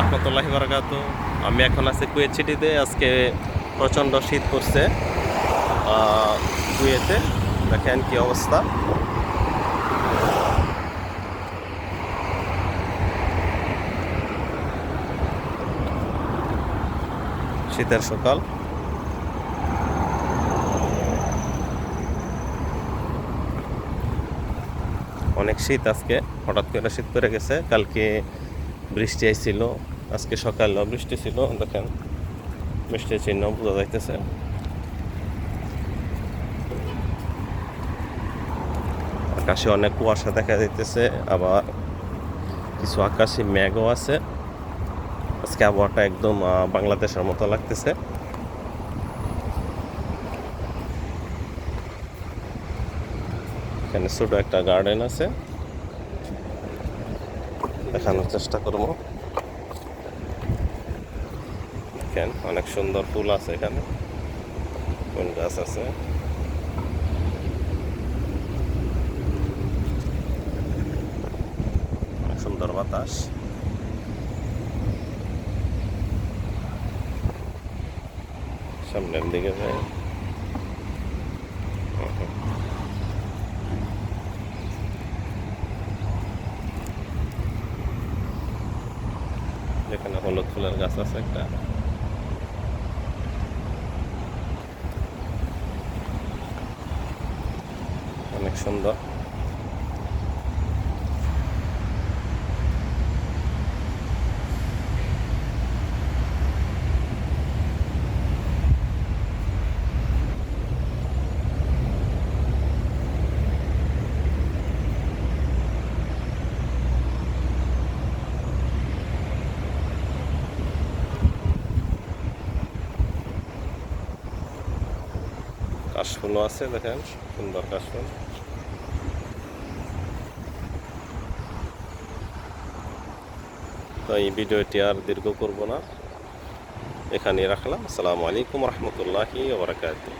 রহমতুল্লাহি বারাকাত। আমি এখন আছি কুয়েত সিটিতে আজকে প্রচণ্ড শীত পড়ছে। কুয়েতে, দেখেন কি অবস্থা। শীতের সকাল। অনেক শীত আজকে, হঠাৎ করে শীত পড়ে গেছে। কালকে বৃষ্টি আইছিল, আজকে সকালেও বৃষ্টি ছিল, দেখেন, বৃষ্টির চিহ্ন বোঝা যাইতেছে। আকাশে অনেক কুয়াশা দেখা যাইতেছে, আবার কিছু আকাশে মেঘও আছে। আজকে আবহাওয়াটা একদম বাংলাদেশের মতো লাগতেছে। এখানে ছোট একটা গার্ডেন আছে। দেখানোর চেষ্টা করব। দেখেন, অনেক সুন্দর ফুল আছে এখানে। ফুল গাছ আছে। অনেক সুন্দর বাতাস। সামনের দিকে যায় যেখানে হলুদ ফুলের গাছ আছে একটা। অনেক সুন্দর। কাশফুলও আছে, দেখেন, সুন্দর কাশফুল। তো এই ভিডিওটি আর দীর্ঘ করব না। এখানে রাখলাম। আসসালামু আলাইকুম রহমতুল্লাহি ওবরাকাতুহ